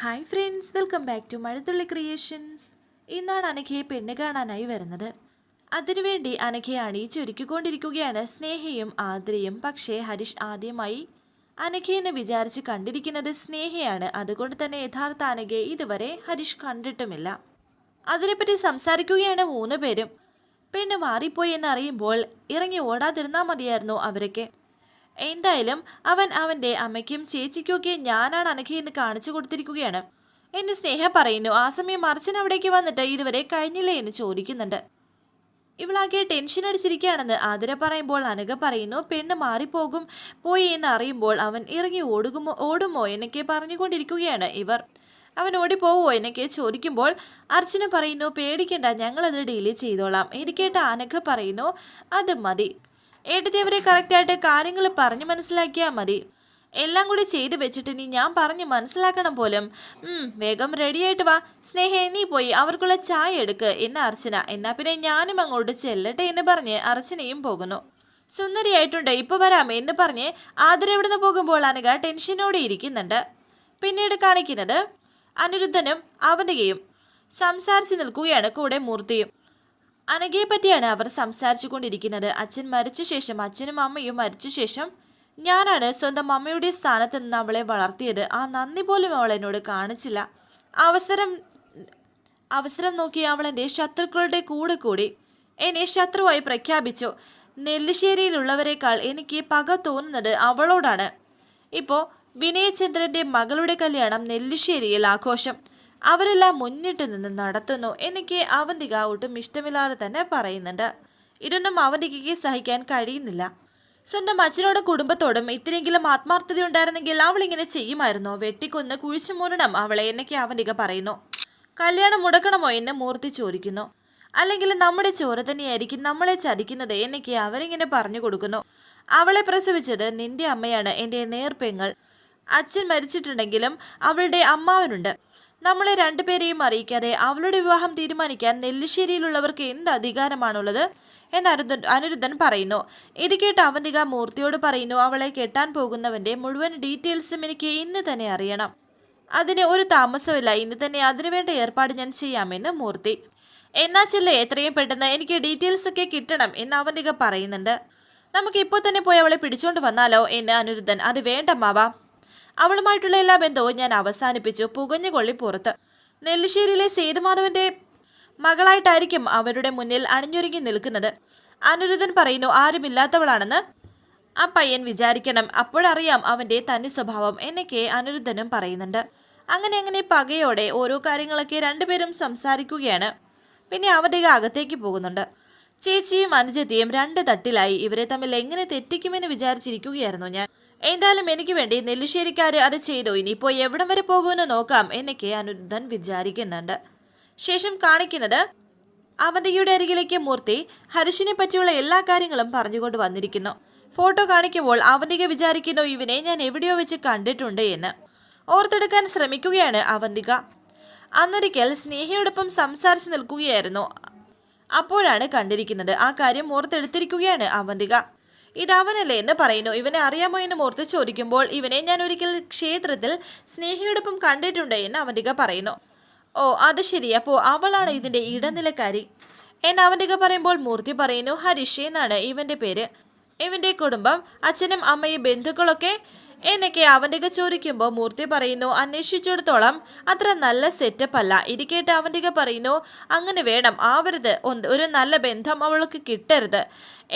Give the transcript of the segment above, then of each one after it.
Hi friends welcome back to Mazhathulli creations ഇന്നാണ് അനഘയെ പെണ്ണ് കാണാനായി വരുന്നത്. അതിനുവേണ്ടി അനഘയെ അണിയിച്ചൊരുക്കിക്കൊണ്ടിരിക്കുകയാണ് സ്നേഹയും ആദ്രയും. പക്ഷേ ഹരീഷ് ആദ്യമായി അനഘയെന്ന് വിചാരിച്ച് കണ്ടിരിക്കുന്നത് സ്നേഹയാണ്. അതുകൊണ്ട് തന്നെ യഥാർത്ഥ അനഘയെ ഇതുവരെ ഹരിഷ് കണ്ടിട്ടുമില്ല. അതിനെപ്പറ്റി സംസാരിക്കുകയാണ് മൂന്ന് പേരും. പെണ്ണ് മാറിപ്പോയി എന്നറിയുമ്പോൾ ഇറങ്ങി ഓടാതിരുന്നാൽ മതിയായിരുന്നു അവരൊക്കെ. എന്തായാലും അവൻ അവന്റെ അമ്മയ്ക്കും ചേച്ചിക്കുമൊക്കെ ഞാനാണ് അനഘയെന്ന് കാണിച്ചു കൊടുത്തിരിക്കുകയാണ്. എന്നെ സ്നേഹ പറയുന്നു. ആ സമയം അർച്ചൻ അവിടേക്ക് വന്നിട്ട് ഇതുവരെ കഴിഞ്ഞില്ലേ എന്ന് ചോദിക്കുന്നുണ്ട്. ഇവളാകെ ടെൻഷൻ അടിച്ചിരിക്കുകയാണെന്ന് ആതിര പറയുമ്പോൾ അനഘ പറയുന്നു പെണ്ണ് മാറിപ്പോകും. പോയി എന്ന് അറിയുമ്പോൾ അവൻ ഇറങ്ങി ഓടുകുമോ ഓടുമോ എന്നൊക്കെ പറഞ്ഞുകൊണ്ടിരിക്കുകയാണ് ഇവർ. അവൻ ഓടിപ്പോവോ എന്നൊക്കെ ചോദിക്കുമ്പോൾ അർച്ചന പറയുന്നു പേടിക്കണ്ട ഞങ്ങളത് ഡീൽ ചെയ്തോളാം. എനിക്കേട്ട് അനഘ പറയുന്നു അത് മതി. ഏട്ടത്തി അവരെ കറക്റ്റായിട്ട് കാര്യങ്ങൾ പറഞ്ഞു മനസ്സിലാക്കിയാൽ മതി. എല്ലാം കൂടി ചെയ്തു വെച്ചിട്ട് നീ ഞാൻ പറഞ്ഞ് മനസ്സിലാക്കണം പോലും. വേഗം റെഡിയായിട്ട് വാ. സ്നേഹ നീ പോയി അവർക്കുള്ള ചായ എടുക്ക്. എന്ന അർച്ചന? എന്നാ പിന്നെ ഞാനും അങ്ങോട്ട് ചെല്ലട്ടെ എന്ന് പറഞ്ഞ് അർച്ചനയും പോകുന്നു. സുന്ദരിയായിട്ടുണ്ട്. ഇപ്പൊ വരാം എന്ന് പറഞ്ഞ് ആദര നിന്ന് പോകുമ്പോൾ അനുക ടെൻഷനോടെ ഇരിക്കുന്നുണ്ട്. പിന്നീട് കാണിക്കുന്നത് അനിരുദ്ധനും അവനികയും സംസാരിച്ചു നിൽക്കുകയാണ് കൂടെ മൂർത്തിയും. അനഘയെ പറ്റിയാണ് അവർ സംസാരിച്ചു കൊണ്ടിരിക്കുന്നത് അച്ഛൻ മരിച്ച ശേഷം അച്ഛനും അമ്മയും മരിച്ച ശേഷം ഞാനാണ് സ്വന്തം അമ്മയുടെ സ്ഥാനത്ത് നിന്ന് അവളെ വളർത്തിയത്. ആ നന്ദി പോലും അവൾ എന്നോട് കാണിച്ചില്ല. അവസരം അവസരം നോക്കി അവൾ എന്റെ ശത്രുക്കളുടെ കൂടെ കൂടി എന്നെ ശത്രുവായി പ്രഖ്യാപിച്ചു. നെല്ലിശ്ശേരിയിലുള്ളവരെക്കാൾ എനിക്ക് പക തോന്നുന്നത് അവളോടാണ്. ഇപ്പോൾ വിനയചന്ദ്രന്റെ മകളുടെ കല്യാണം നെല്ലിശ്ശേരിയിൽ ആഘോഷം. അവരെല്ലാം മുന്നിട്ട് നിന്ന് നടത്തുന്നു എനിക്ക് അവന്തിക ഒട്ടും ഇഷ്ടമില്ലാതെ തന്നെ പറയുന്നുണ്ട്. ഇതൊന്നും അവന്തികയ്ക്ക് സഹിക്കാൻ കഴിയുന്നില്ല. സ്വന്തം അച്ഛനോടും കുടുംബത്തോടും ഇത്രയെങ്കിലും ആത്മാർത്ഥത ഉണ്ടായിരുന്നെങ്കിൽ അവൾ ഇങ്ങനെ ചെയ്യുമായിരുന്നോ? വെട്ടിക്കൊന്ന് കുഴിച്ചു മൂടണം അവളെ എന്നൊക്കെ അവന്തിക പറയുന്നു. കല്യാണം മുടക്കണമോ എന്ന് മൂർത്തി ചോദിക്കുന്നു. അല്ലെങ്കിൽ നമ്മുടെ ചോര തന്നെയായിരിക്കും നമ്മളെ ചതിക്കുന്നത് എന്നൊക്കെ അവരിങ്ങനെ പറഞ്ഞു കൊടുക്കുന്നു. അവളെ പ്രസവിച്ചത് നിന്റെ അമ്മയാണ് എന്റെ നേർപ്പെങ്ങൾ. അച്ഛൻ മരിച്ചിട്ടുണ്ടെങ്കിലും അവളുടെ അമ്മാവനുണ്ട്. നമ്മളെ രണ്ടുപേരെയും അറിയിക്കാതെ അവളുടെ വിവാഹം തീരുമാനിക്കാൻ നെല്ലിശ്ശേരിയിലുള്ളവർക്ക് എന്ത് അധികാരമാണുള്ളത് എന്ന് അരുദ്ധൻ അനിരുദ്ധൻ പറയുന്നു. ഇത് കേട്ട് അവന്തിക മൂർത്തിയോട് പറയുന്നു അവളെ കെട്ടാൻ പോകുന്നവന്റെ മുഴുവൻ ഡീറ്റെയിൽസും എനിക്ക് ഇന്ന് തന്നെ അറിയണം. അതിന് ഒരു താമസമില്ല ഇന്ന് തന്നെ അതിനുവേണ്ട ഏർപ്പാട് ഞാൻ ചെയ്യാമെന്ന് മൂർത്തി. എന്നാ ചെല്ല എത്രയും പെട്ടെന്ന് എനിക്ക് ഡീറ്റെയിൽസ് ഒക്കെ കിട്ടണം എന്ന് അവന്തിക പറയുന്നുണ്ട്. നമുക്ക് ഇപ്പോൾ തന്നെ പോയി അവളെ പിടിച്ചോണ്ട് വന്നാലോ എന്ന് അനിരുദ്ധൻ. അത് വേണ്ട മാവാ. അവളുമായിട്ടുള്ള എല്ലാ ബന്ധവും ഞാൻ അവസാനിപ്പിച്ചു. പുകഞ്ഞു കൊള്ളി പുറത്ത്. നെല്ലിശ്ശേരിയിലെ സേതുമാധവന്റെ മകളായിട്ടായിരിക്കും അവരുടെ മുന്നിൽ അണിഞ്ഞൊരുങ്ങി നിൽക്കുന്നത്. അനിരുദ്ധൻ പറയുന്നു ആരുമില്ലാത്തവളാണെന്ന് ആ പയ്യൻ വിചാരിക്കണം. അപ്പോഴറിയാം അവന്റെ തനി സ്വഭാവം എന്നൊക്കെ അനിരുദ്ധനും പറയുന്നുണ്ട്. അങ്ങനെ അങ്ങനെ പകയോടെ ഓരോ കാര്യങ്ങളൊക്കെ രണ്ടുപേരും സംസാരിക്കുകയാണ്. പിന്നെ അവന്റെ അകത്തേക്ക് പോകുന്നുണ്ട്. ചേച്ചിയും അനുജത്തിയും രണ്ട് തട്ടിലായി. ഇവരെ തമ്മിൽ എങ്ങനെ തെറ്റിക്കുമെന്ന് വിചാരിച്ചിരിക്കുകയായിരുന്നു ഞാൻ. എന്തായാലും എനിക്ക് വേണ്ടി നെല്ലിശ്ശേരിക്കാര് അത് ചെയ്തു. ഇനിയിപ്പോ എവിടം വരെ പോകുമെന്ന് നോക്കാം എന്നൊക്കെ അനുരുദ്ധൻ വിചാരിക്കുന്നുണ്ട്. ശേഷം കാണിക്കുന്നത് അവന്തികയുടെ അരികിലേക്ക് മൂർത്തി ഹരിഷിനെ പറ്റിയുള്ള എല്ലാ കാര്യങ്ങളും പറഞ്ഞുകൊണ്ട് വന്നിരിക്കുന്നു. ഫോട്ടോ കാണിക്കുമ്പോൾ അവന്തിക വിചാരിക്കുന്നു ഇവനെ ഞാൻ എവിടെയോ വെച്ച് കണ്ടിട്ടുണ്ട് എന്ന്. ഓർത്തെടുക്കാൻ ശ്രമിക്കുകയാണ് അവന്തിക. അന്നൊരിക്കൽ സ്നേഹയോടൊപ്പം സംസാരിച്ചു നിൽക്കുകയായിരുന്നു. അപ്പോഴാണ് കണ്ടിരിക്കുന്നത്. ആ കാര്യം ഓർത്തെടുത്തിരിക്കുകയാണ് അവന്തിക. ഇത് അവനല്ലേ എന്ന് പറയുന്നു. ഇവനെ അറിയാമോ എന്ന് ഓർത്ത് ചോദിക്കുമ്പോൾ ഇവനെ ഞാൻ ഒരിക്കൽ ക്ഷേത്രത്തിൽ സ്നേഹയോടൊപ്പം കണ്ടിട്ടുണ്ട് എന്ന് അവന്റെ പറയുന്നു. ഓ അത് ശരി. അപ്പോൾ അവളാണ് ഇതിന്റെ ഇടനിലക്കാരി. എന്ന് അവന്റെ പറയുമ്പോൾ മൂർത്തി പറയുന്നു ഹരിഷ് എന്നാണ് ഇവന്റെ പേര്. ഇവന്റെ കുടുംബം അച്ഛനും അമ്മയും ബന്ധുക്കളൊക്കെ എന്നൊക്കെ അവന്തിക ചോദിക്കുമ്പോൾ മൂർത്തി പറയുന്നു അന്വേഷിച്ചിടത്തോളം അത്ര നല്ല സെറ്റപ്പ് അല്ല. ഇരിക്കേട്ട് അവന്തിക പറയുന്നു അങ്ങനെ വേണം ആവരുത്. ഒരു നല്ല ബന്ധം അവൾക്ക് കിട്ടരുത്.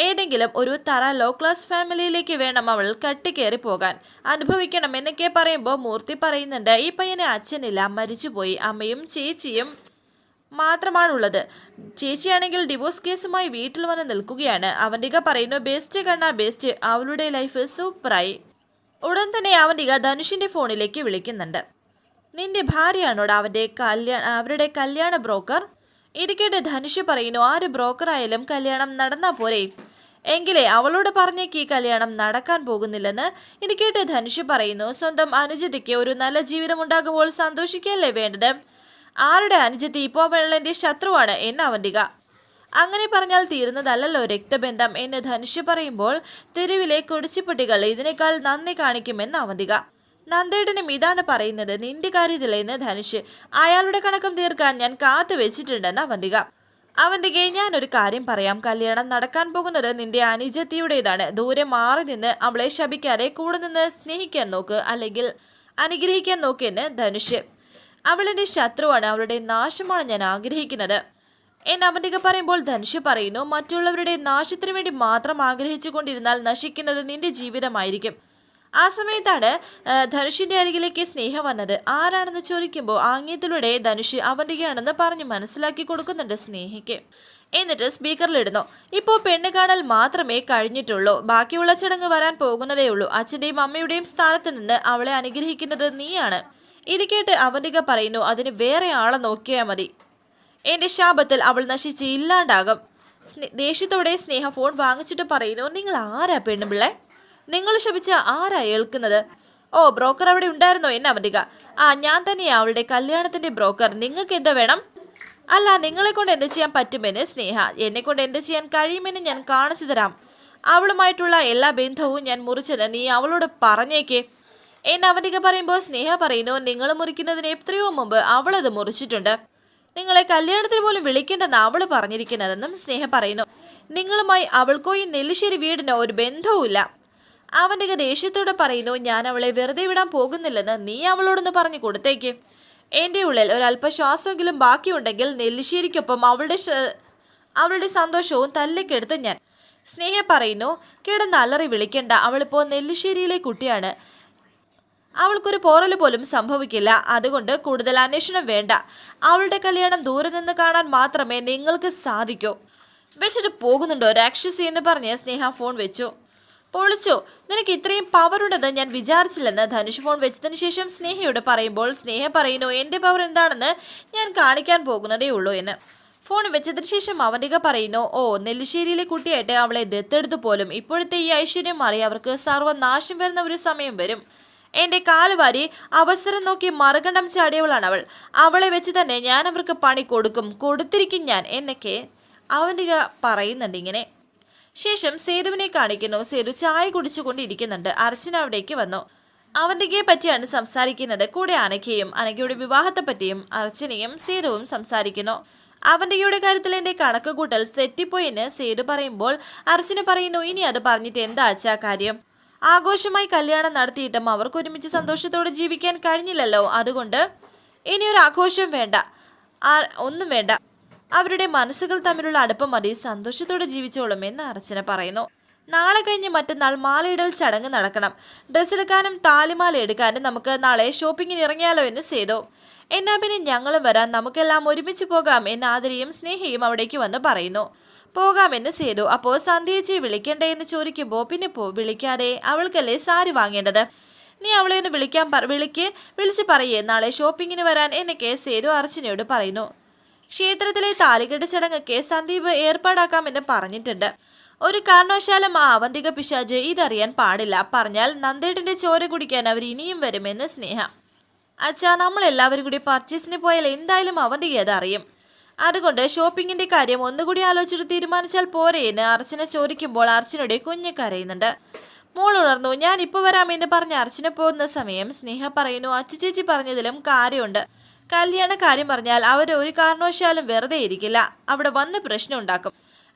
ഏതെങ്കിലും ഒരു തറ ലോ ക്ലാസ് ഫാമിലിയിലേക്ക് വേണം അവൾ കട്ടിക്കേറി പോകാൻ. അനുഭവിക്കണം എന്നൊക്കെ പറയുമ്പോൾ മൂർത്തി പറയുന്നുണ്ട് ഈ പയ്യനെ അച്ഛനില്ല മരിച്ചുപോയി. അമ്മയും ചേച്ചിയും മാത്രമാണുള്ളത്. ചേച്ചിയാണെങ്കിൽ ഡിവോഴ്സ് കേസുമായി വീട്ടിൽ വന്ന് നിൽക്കുകയാണ്. അവന്റെ പറയുന്നു ബെസ്റ്റ് കണ്ണ ബെസ്റ്റ് അവളുടെ ലൈഫ് സൂപ്പറായി ഉടൻ തന്നെ അവന്തിക ധനുഷിന്റെ ഫോണിലേക്ക് വിളിക്കുന്നുണ്ട്. നിന്റെ ഭാര്യയാണോട് അവന്റെ കല്യാണ അവരുടെ കല്യാണ ബ്രോക്കർ? ഇരിക്കട്ടെ ധനുഷ് പറയുന്നു ആര് ബ്രോക്കറായാലും കല്യാണം നടന്നാ പോരെ. എങ്കിലേ അവളോട് പറഞ്ഞേക്ക് ഈ കല്യാണം നടക്കാൻ പോകുന്നില്ലെന്ന്. ഇരിക്കട്ടെ ധനുഷ് പറയുന്നു സ്വന്തം അനുജതിക്ക് ഒരു നല്ല ജീവിതം ഉണ്ടാകുമ്പോൾ സന്തോഷിക്കല്ലേ വേണ്ടത്? ആരുടെ അനുജത്തി? ഇപ്പോൾ അവളെന്റെ ശത്രുവാണ്. എന്ന് അവന്തിക. അങ്ങനെ പറഞ്ഞാൽ തീരുന്നതല്ലല്ലോ രക്തബന്ധം എന്ന് ധനുഷ് പറയുമ്പോൾ തെരുവിലെ കുടിച്ചിപ്പട്ടികൾ ഇതിനേക്കാൾ നന്ദി കാണിക്കുമെന്ന് അവന്തിക. നന്ദേട്ടനും ഇതാണ് പറയുന്നത് നിന്റെ കാര്യത്തിലെന്ന് ധനുഷ്. അയാളുടെ കണക്കം തീർക്കാൻ ഞാൻ കാത്തു വെച്ചിട്ടുണ്ടെന്ന് അവന്തിക. അവന്തികയെ ഞാനൊരു കാര്യം പറയാം. കല്യാണം നടക്കാൻ പോകുന്നത് നിന്റെ അനുജത്തിയുടേതാണ്. ദൂരെ മാറി നിന്ന് അവളെ ശപിക്കാതെ കൂടെ നിന്ന് സ്നേഹിക്കാൻ നോക്ക് അല്ലെങ്കിൽ അനുഗ്രഹിക്കാൻ നോക്കിയെന്ന് ധനുഷ്. അവളെന്റെ ശത്രുവാണ്. അവളുടെ നാശമാണ് ഞാൻ ആഗ്രഹിക്കുന്നത്. എന്ന് അവന്തിക പറയുമ്പോൾ ധനുഷ് പറയുന്നു മറ്റുള്ളവരുടെ നാശത്തിനു വേണ്ടി മാത്രം ആഗ്രഹിച്ചു കൊണ്ടിരുന്നാൽ നശിക്കുന്നത് നിന്റെ ജീവിതമായിരിക്കും. ആ സമയത്താണ് ധനുഷിന്റെ അരികിലേക്ക് സ്നേഹം വന്നത്. ആരാണെന്ന് ചോദിക്കുമ്പോൾ ആംഗ്യത്തിലൂടെ ധനുഷ് അവന്തികയാണെന്ന് പറഞ്ഞ് മനസ്സിലാക്കി കൊടുക്കുന്നുണ്ട് സ്നേഹയ്ക്ക്. എന്നിട്ട് സ്പീക്കറിലിടുന്നു ഇപ്പോൾ പെണ്ണ് കാണൽ മാത്രമേ കഴിഞ്ഞിട്ടുള്ളൂ. ബാക്കിയുള്ള ചടങ്ങ് വരാൻ പോകുന്നതേ ഉള്ളൂ. അച്ഛന്റെയും അമ്മയുടെയും സ്ഥാനത്ത് നിന്ന് അവളെ അനുഗ്രഹിക്കുന്നത് നീയാണ്. ഇത് കേട്ട് അവന്തിക പറയുന്നു അതിന് വേറെ ആളെ നോക്കിയാൽ മതി. എന്റെ ശാപത്തിൽ അവൾ നശിച്ച് ഇല്ലാണ്ടാകും. ദേഷ്യത്തോടെ സ്നേഹ ഫോൺ വാങ്ങിച്ചിട്ട് പറയുന്നു നിങ്ങൾ ആരാ പെണ്ണുപിള്ളെ നിങ്ങൾ ശപിച്ച ആരാ ഏൽക്കുന്നത്? ഓ ബ്രോക്കർ അവിടെ ഉണ്ടായിരുന്നോ? എന്നെ അവന്തിക ആ ഞാൻ തന്നെയാ അവളുടെ കല്യാണത്തിന്റെ ബ്രോക്കർ. നിങ്ങൾക്ക് എന്താ വേണം? അല്ല നിങ്ങളെ കൊണ്ട് എന്ത് ചെയ്യാൻ പറ്റുമെന്ന് സ്നേഹ. എന്നെ കൊണ്ട് എന്ത് ചെയ്യാൻ കഴിയുമെന്ന് ഞാൻ കാണിച്ചു തരാം. അവളുമായിട്ടുള്ള എല്ലാ ബന്ധവും ഞാൻ മുറിച്ചത് നീ അവളോട് പറഞ്ഞേക്കേ. എന്നെ പറയുമ്പോൾ സ്നേഹ പറയുന്നു നിങ്ങൾ മുറിക്കുന്നതിന് എത്രയോ മുമ്പ് അവളത് മുറിച്ചിട്ടുണ്ട്. നിങ്ങളെ കല്യാണത്തിന് പോലും വിളിക്കേണ്ടെന്ന് അവൾ പറഞ്ഞിരിക്കുന്നതെന്നും സ്നേഹ പറയുന്നു. നിങ്ങളുമായി അവൾക്കോ ഈ നെല്ലിശ്ശേരി വീടിന് ഒരു ബന്ധവുമില്ല. അവന്റെ ദേഷ്യത്തോടെ പറയുന്നു ഞാൻ അവളെ വെറുതെ വിടാൻ പോകുന്നില്ലെന്ന് നീ അവളോടൊന്ന് പറഞ്ഞു കൊടുത്തേക്ക്. എന്റെ ഉള്ളിൽ ഒരല്പ ശ്വാസമെങ്കിലും ബാക്കിയുണ്ടെങ്കിൽ നെല്ലിശ്ശേരിക്കൊപ്പം അവളുടെ അവളുടെ സന്തോഷവും തല്ലിക്കെടുത്ത് ഞാൻ. സ്നേഹ പറയുന്നു കിടന്ന് അലറി വിളിക്കണ്ട. അവളിപ്പോ നെല്ലിശ്ശേരിയിലെ കുട്ടിയാണ്. അവൾക്കൊരു പോറൽ പോലും സംഭവിക്കില്ല. അതുകൊണ്ട് കൂടുതൽ അന്വേഷണം വേണ്ട. അവളുടെ കല്യാണം ദൂരെ നിന്ന് കാണാൻ മാത്രമേ നിങ്ങൾക്ക് സാധിക്കൂ. വെച്ചിട്ട് പോകുന്നുണ്ടോ രാക്ഷസി എന്ന് പറഞ്ഞ് സ്നേഹ ഫോൺ വെച്ചു. പൊളിച്ചു നിനക്ക് ഇത്രയും പവർ ഉണ്ടെന്ന് ഞാൻ വിചാരിച്ചില്ലെന്ന് ധനുഷ് ഫോൺ വെച്ചതിന് ശേഷം സ്നേഹയോട് പറയുമ്പോൾ സ്നേഹ പറയുന്നു എന്റെ പവർ എന്താണെന്ന് ഞാൻ കാണിക്കാൻ പോകുന്നതേ ഉള്ളൂ എന്ന്. ഫോൺ വെച്ചതിന് ശേഷം അവനിക പറയുന്നു ഓ നെല്ലിശ്ശേരിയിലെ കുട്ടിയായിട്ട് അവളെ ദത്തെടുത്ത് പോലും ഇപ്പോഴത്തെ ഈ ഐശ്വര്യം മാറി അവർക്ക് സർവനാശം വരുന്ന ഒരു സമയം വരും. എന്റെ കാലുവാരി അവസരം നോക്കി മറുകണ്ഠം ചാടിയവളാണ് അവൾ. അവളെ വെച്ച് തന്നെ ഞാൻ അവർക്ക് പണി കൊടുക്കും. കൊടുത്തിരിക്കും ഞാൻ എന്നൊക്കെ അവന്റെ പറയുന്നുണ്ട് ഇങ്ങനെ. ശേഷം സേതുവിനെ കാണിക്കുന്നു. സേതു ചായ കുടിച്ചുകൊണ്ടിരിക്കുന്നുണ്ട്. അർച്ചന അവിടേക്ക് വന്നു. അവന്തികയെ പറ്റിയാണ് സംസാരിക്കുന്നത്. കൂടെ അനഘയും അനഘയുടെ വിവാഹത്തെ പറ്റിയും അർച്ചനയും സേതുവും സംസാരിക്കുന്നു. അവന്തികയുടെ കാര്യത്തിൽ എന്റെ കണക്ക് കൂട്ടൽ തെറ്റിപ്പോയെന്ന് സേതു പറയുമ്പോൾ അർച്ചന പറയുന്നു ഇനി അത് പറഞ്ഞിട്ട് എന്താ അച്ഛാ കാര്യം? ആഘോഷമായി കല്യാണം നടത്തിയിട്ടും അവർക്ക് ഒരുമിച്ച് സന്തോഷത്തോടെ ജീവിക്കാൻ കഴിഞ്ഞില്ലല്ലോ. അതുകൊണ്ട് ഇനിയൊരു ആഘോഷം വേണ്ട. ഒന്നും വേണ്ട. അവരുടെ മനസ്സുകൾ തമ്മിലുള്ള അടുപ്പം മതി സന്തോഷത്തോടെ ജീവിച്ചോളും എന്ന് അർച്ചന പറയുന്നു. നാളെ കഴിഞ്ഞ് മറ്റന്നാൾ മാലയിടൽ ചടങ്ങ് നടക്കണം. ഡ്രസ്സ് എടുക്കാനും താലിമാല എടുക്കാനും നമുക്ക് നാളെ ഷോപ്പിങ്ങിന് ഇറങ്ങിയാലോ എന്ന് ചെയ്തു എന്നാ പിന്നെ ഞങ്ങളും വരാം. നമുക്കെല്ലാം ഒരുമിച്ച് പോകാം എന്ന് ആതിരയും സ്നേഹയും അവിടേക്ക് വന്ന് പറയുന്നു. പോകാമെന്ന് സേതു. അപ്പോൾ സന്ധ്യച്ചി വിളിക്കണ്ടേ എന്ന് ചോദിക്കുമ്പോൾ പിന്നെ പോ വിളിക്കാതെ അവൾക്കല്ലേ സാരി വാങ്ങേണ്ടത്? നീ അവളെ ഒന്ന് വിളിക്കാൻ പറ വിളിക്ക്. വിളിച്ച് പറയേ. നാളെ ഷോപ്പിങ്ങിന് വരാൻ എന്നൊക്കെ സേതു അർച്ചനയോട് പറയുന്നു. ക്ഷേത്രത്തിലെ താലികെട്ട് ചടങ്ങൊക്കെ സന്ദീപ് ഏർപ്പാടാക്കാമെന്ന് പറഞ്ഞിട്ടുണ്ട്. ഒരു കാരണവശാലും ആ അവന്തിക പിശാജ് ഇതറിയാൻ പാടില്ല. പറഞ്ഞാൽ നന്ദേട്ടിന്റെ ചോര കുടിക്കാൻ അവർ ഇനിയും വരുമെന്ന് സ്നേഹ. അച്ഛാ നമ്മൾ എല്ലാവരും കൂടി പർച്ചേസിന് പോയാൽ എന്തായാലും അവന്തിക അത് അറിയും അതുകൊണ്ട് ഷോപ്പിങ്ങിന്റെ കാര്യം ഒന്നുകൂടി ആലോചിച്ചിട്ട് തീരുമാനിച്ചാൽ പോരെ എന്ന് അർച്ചന ചോദിക്കുമ്പോൾ അർച്ചനയുടെ കുഞ്ഞ് കരയുന്നുണ്ട്. മോൾ ഉണർന്നു ഞാൻ ഇപ്പൊ വരാമെന്ന് പറഞ്ഞ് അർച്ചന പോകുന്ന സമയം സ്നേഹ പറയുന്നു അച്ചുചേച്ചി പറഞ്ഞതിലും കാര്യമുണ്ട്. കല്യാണ കാര്യം പറഞ്ഞാൽ അവർ ഒരു കാരണവശാലും വെറുതെ ഇരിക്കില്ല. അവിടെ വന്ന് പ്രശ്നം ഉണ്ടാക്കും.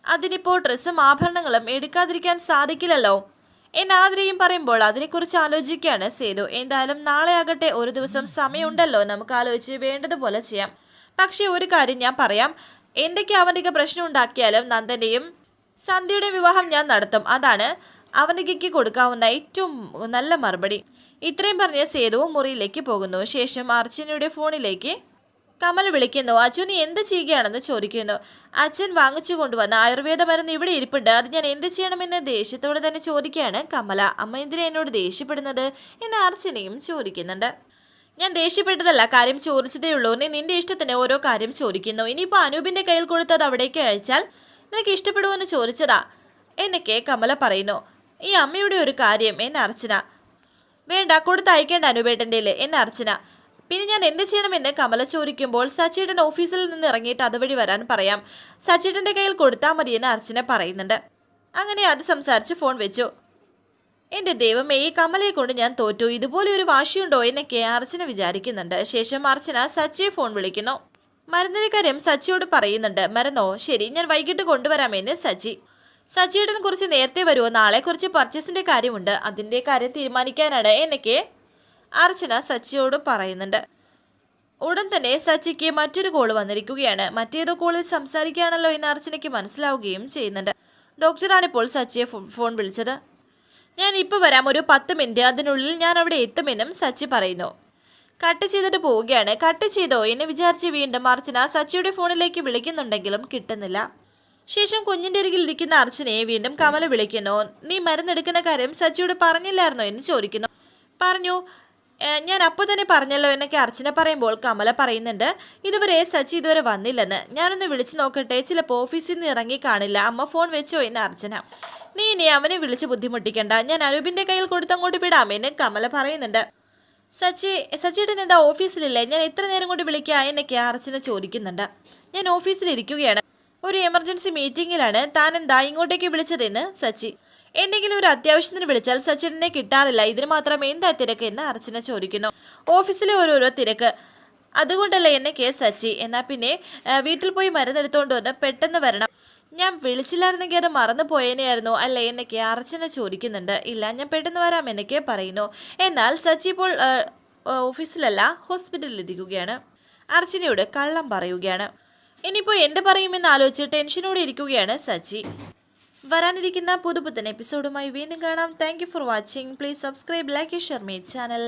അതിനിപ്പോൾ ഡ്രസ്സും ആഭരണങ്ങളും എടുക്കാതിരിക്കാൻ സാധിക്കില്ലല്ലോ എന്നാതിരെയും പറയുമ്പോൾ അതിനെക്കുറിച്ച് ആലോചിക്കുകയാണ് സേതു. എന്തായാലും നാളെ ആകട്ടെ ഒരു ദിവസം സമയമുണ്ടല്ലോ. നമുക്ക് ആലോചിച്ച് വേണ്ടതുപോലെ ചെയ്യാം. പക്ഷേ ഒരു കാര്യം ഞാൻ പറയാം. എന്തൊക്കെ അവന്റെയൊക്കെ പ്രശ്നം ഉണ്ടാക്കിയാലും നന്ദന്റെയും സന്ധ്യയുടെ വിവാഹം ഞാൻ നടത്തും. അതാണ് അവനികയ്ക്ക് കൊടുക്കാവുന്ന ഏറ്റവും നല്ല മറുപടി. ഇത്രയും പറഞ്ഞ സേതുവും മുറിയിലേക്ക് പോകുന്നു. ശേഷം അർച്ചനയുടെ ഫോണിലേക്ക് കമൽ വിളിക്കുന്നു. അച്ഛൻ എന്ത് ചെയ്യുകയാണെന്ന് ചോദിക്കുന്നു. അച്ഛൻ വാങ്ങിച്ചു കൊണ്ടുവന്ന ആയുർവേദ മരുന്ന് ഇവിടെ ഇരിപ്പുണ്ട്. അത് ഞാൻ എന്ത് ചെയ്യണമെന്ന് ദേഷ്യത്തോടെ തന്നെ ചോദിക്കുകയാണ് കമല. അമ്മ എന്തിനാ എന്നോട് ദേഷ്യപ്പെടുന്നത്? എന്ന് അർച്ചനയും ചോദിക്കുന്നുണ്ട്. ഞാൻ ദേഷ്യപ്പെട്ടതല്ല കാര്യം ചോദിച്ചതേ ഉള്ളൂ. നീ നിന്റെ ഇഷ്ടത്തിന് ഓരോ കാര്യം ചോദിക്കുന്നു. ഇനിയിപ്പോൾ അനൂപിന്റെ കയ്യിൽ കൊടുത്തത് അവിടേക്ക് അയച്ചാൽ നിനക്ക് ഇഷ്ടപ്പെടുമെന്ന് ചോദിച്ചതാ. എന്നൊക്കെ കമല പറയുന്നു. ഈ അമ്മയുടെ ഒരു കാര്യം എന്നെ അർച്ചന. വേണ്ട കൊടുത്തയക്കേണ്ട അനുപേട്ടന്റെ എന്നെ അർച്ചന. പിന്നെ ഞാൻ എന്ത് ചെയ്യണമെന്ന് കമല ചോദിക്കുമ്പോൾ സച്ചേട്ടൻ ഓഫീസിൽ നിന്ന് ഇറങ്ങിയിട്ട് അതുവഴി വരാൻ പറയാം. സച്ചേട്ടന്റെ കയ്യിൽ കൊടുത്താൽ മതിയെന്ന് അർച്ചന പറയുന്നുണ്ട്. അങ്ങനെ അത് സംസാരിച്ച് ഫോൺ വെച്ചു. എന്റെ ദൈവമേ ഈ കമലയെ കൊണ്ട് ഞാൻ തോറ്റു. ഇതുപോലെ ഒരു വാശിയുണ്ടോ എന്നൊക്കെ അർച്ചന വിചാരിക്കുന്നുണ്ട്. ശേഷം അർച്ചന സച്ചിയെ ഫോൺ വിളിക്കുന്നു. മരുന്നിന്റെ കാര്യം സച്ചിയോട് പറയുന്നുണ്ട് മരുന്നോ ശരി ഞാൻ വൈകിട്ട് കൊണ്ടുവരാമെന്ന് സച്ചി. സച്ചിയുടെ കുറിച്ച് നേരത്തെ വരുമോ നാളെ കുറിച്ച് പർച്ചേസിന്റെ കാര്യമുണ്ട്. അതിന്റെ കാര്യം തീരുമാനിക്കാനാണ് എന്നൊക്കെ അർച്ചന സച്ചിയോട് പറയുന്നുണ്ട്. ഉടൻ തന്നെ സച്ചിക്ക് മറ്റൊരു കോൾ വന്നിരിക്കുകയാണ്. മറ്റേതോ കോളിൽ സംസാരിക്കുകയാണല്ലോ എന്ന് അർച്ചനയ്ക്ക് മനസ്സിലാവുകയും ചെയ്യുന്നുണ്ട്. ഡോക്ടറാണിപ്പോൾ സച്ചിയെ ഫോൺ വിളിച്ചത്. ഞാൻ ഇപ്പോൾ വരാം. ഒരു പത്ത് മിനിറ്റ്. അതിനുള്ളിൽ ഞാൻ അവിടെ എത്തുമെന്നും സച്ചി പറയുന്നു. കട്ട് ചെയ്തിട്ട് പോവുകയാണ്. കട്ട് ചെയ്തോ? എന്ന് വിചാരിച്ച് വീണ്ടും അർച്ചന സച്ചിയുടെ ഫോണിലേക്ക് വിളിക്കുന്നുണ്ടെങ്കിലും കിട്ടുന്നില്ല. ശേഷം കുഞ്ഞിന്റെ അരികിൽ ഇരിക്കുന്ന അർച്ചനയെ വീണ്ടും കമല വിളിക്കുന്നു. നീ മരുന്നെടുക്കുന്ന കാര്യം സച്ചിയോട് പറഞ്ഞില്ലായിരുന്നോ? എന്ന് ചോദിക്കുന്നു. പറഞ്ഞു. ഞാൻ അപ്പോൾ തന്നെ പറഞ്ഞല്ലോ എന്നൊക്കെ അർച്ചന പറയുമ്പോൾ കമല പറയുന്നുണ്ട്. ഇതുവരെ സച്ചി ഇതുവരെ വന്നില്ലെന്ന്. ഞാനൊന്ന് വിളിച്ചു നോക്കട്ടെ. ചിലപ്പോൾ ഓഫീസിൽ നിന്ന് ഇറങ്ങി കാണില്ല. അമ്മ ഫോൺ വെച്ചോ? എന്ന് അർച്ചന. നീ ഇനി അവനെ വിളിച്ച് ബുദ്ധിമുട്ടിക്കണ്ട. ഞാൻ അനൂപിന്റെ കയ്യിൽ കൊടുത്തങ്ങോട്ട് വിടാം എന്നെ കമല പറയുന്നുണ്ട്. സച്ചി സച്ചിയുടെ എന്താ ഓഫീസിലില്ലേ? ഞാൻ എത്ര നേരം കൊണ്ട് വിളിക്കുക എന്നൊക്കെ അർച്ചന ചോദിക്കുന്നുണ്ട്. ഞാൻ ഓഫീസിലിരിക്കുകയാണ്. ഒരു എമർജൻസി മീറ്റിംഗിലാണ്. താൻ എന്താ ഇങ്ങോട്ടേക്ക് വിളിച്ചതെന്ന് സച്ചി. എന്തെങ്കിലും ഒരു അത്യാവശ്യത്തിന് വിളിച്ചാൽ സച്ചിനെ കിട്ടാറില്ല. ഇതിന് മാത്രം എന്താ തിരക്ക് എന്ന് അർച്ചന ചോദിക്കുന്നു. ഓഫീസിലെ ഓരോരോ തിരക്ക്. അതുകൊണ്ടല്ലേ എന്നൊക്കെ സച്ചി. എന്നാൽ പിന്നെ വീട്ടിൽ പോയി മരുന്നെടുത്തോണ്ട് വന്ന് പെട്ടെന്ന് വരണം. ഞാൻ വിളിച്ചില്ലായിരുന്നെങ്കിൽ അത് മറന്നു പോയേനെയായിരുന്നു. അല്ലേ? എന്നൊക്കെ അർച്ചന ചോദിക്കുന്നുണ്ട്. ഇല്ല ഞാൻ പെട്ടെന്ന് വരാം എന്നൊക്കെ പറയുന്നു. എന്നാൽ സച്ചി ഇപ്പോൾ ഓഫീസിലല്ല ഹോസ്പിറ്റലിൽ ഇരിക്കുകയാണ് അർച്ചനയോട് കള്ളം പറയുകയാണ്. ഇനിയിപ്പോൾ എന്ത് പറയുമെന്ന് ആലോചിച്ച് ടെൻഷനോടെ ഇരിക്കുകയാണ് സച്ചി. വരാനിരിക്കുന്ന പുതുപുത്തൻ എപ്പിസോഡുമായി വീണ്ടും കാണാം. Thank for watching please subscribe like share my channel